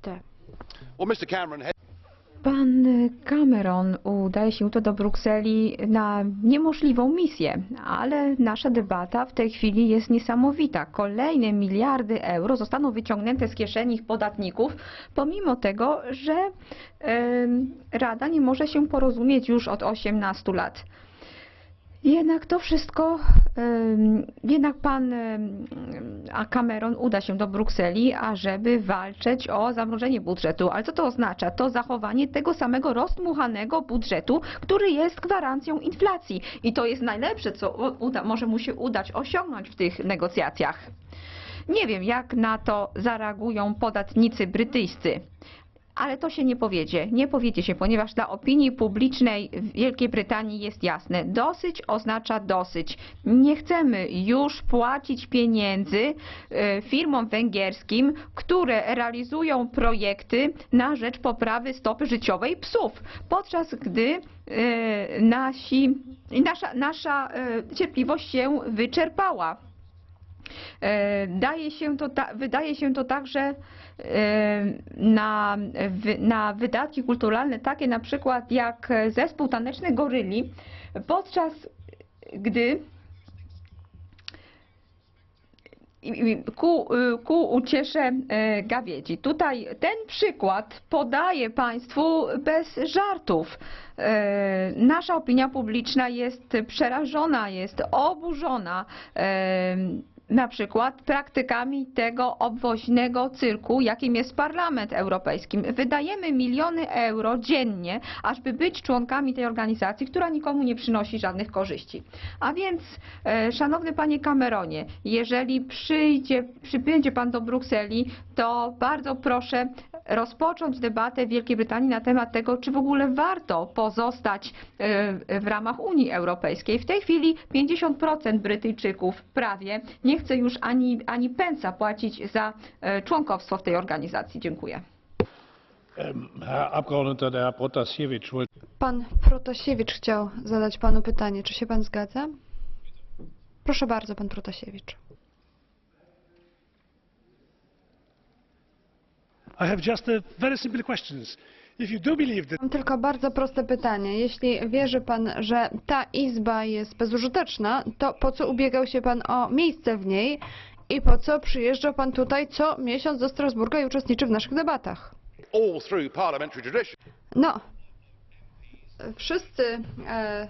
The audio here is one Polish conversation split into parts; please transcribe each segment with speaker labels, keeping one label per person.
Speaker 1: te.
Speaker 2: Well, Mr. Cameron, he-
Speaker 3: Pan Cameron udaje się to do Brukseli na niemożliwą misję, ale nasza debata w tej chwili jest niesamowita. Kolejne miliardy euro zostaną wyciągnięte z kieszeni podatników, pomimo tego, że Rada nie może się porozumieć już od 18 lat. Jednak to wszystko, jednak pan a Cameron uda się do Brukseli, ażeby walczyć o zamrożenie budżetu. Ale co to oznacza? To zachowanie tego samego rozdmuchanego budżetu, który jest gwarancją inflacji. I to jest najlepsze, co uda, może mu się udać osiągnąć w tych negocjacjach. Nie wiem, jak na to zareagują podatnicy brytyjscy. Ale to się nie powiedzie. Nie powiedzie się, ponieważ dla opinii publicznej w Wielkiej Brytanii jest jasne. Dosyć oznacza dosyć. Nie chcemy już płacić pieniędzy e, firmom węgierskim, które realizują projekty na rzecz poprawy stopy życiowej psów, podczas gdy e, nasi, nasza, nasza e, cierpliwość się wyczerpała. E, Daje się to wydaje się to także e, na, na wydatki kulturalne, takie na przykład jak zespół taneczny Goryli, podczas gdy ku, ku uciesze e, gawiedzi. Tutaj ten przykład podaję Państwu bez żartów. Nasza opinia publiczna jest przerażona, jest oburzona na przykład praktykami tego obwoźnego cyrku, jakim jest Parlament Europejski. Wydajemy miliony euro dziennie, ażby być członkami tej organizacji, która nikomu nie przynosi żadnych korzyści. A więc, e, szanowny panie Cameronie, jeżeli przyjdzie, przybędzie pan do Brukseli, to bardzo proszę rozpocząć debatę w Wielkiej Brytanii na temat tego, czy w ogóle warto pozostać e, w ramach Unii Europejskiej. W tej chwili 50% Brytyjczyków prawie nie chce już ani, ani pensa płacić za e, członkowstwo w tej organizacji. Dziękuję.
Speaker 1: Pan Protasiewicz chciał zadać panu pytanie. Czy się pan zgadza? Proszę bardzo, pan Protasiewicz. Mam tylko bardzo proste pytanie. Jeśli wierzy pan, że ta izba jest bezużyteczna, to po co ubiegał się pan o miejsce w niej i po co przyjeżdża pan tutaj co miesiąc do Strasburga i uczestniczy w naszych debatach?
Speaker 2: all through parliamentary tradition,
Speaker 1: No, wszyscy e,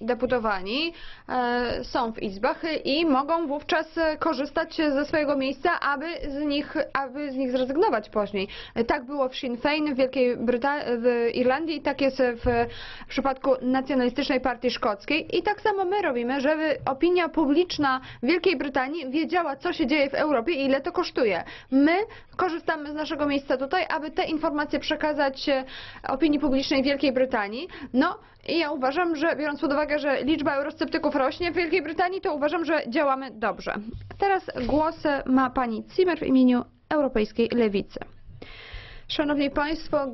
Speaker 1: deputowani e, są w izbach i mogą wówczas korzystać ze swojego miejsca, aby z nich, aby z nich zrezygnować później. Tak było w Sinn Féin w Wielkiej Bryta- w Irlandii tak jest w przypadku nacjonalistycznej partii szkockiej i tak samo my robimy, żeby opinia publiczna Wielkiej Brytanii wiedziała, co się dzieje w Europie i ile to kosztuje. My korzystamy z naszego miejsca tutaj, aby te informacje przekazać e, opinii publicznej Wielkiej Brytanii. No i ja uważam, że biorąc pod uwagę, że liczba eurosceptyków rośnie w Wielkiej Brytanii, to uważam, że działamy dobrze. Teraz głos ma pani Zimmer w imieniu Europejskiej Lewicy. Szanowni Państwo,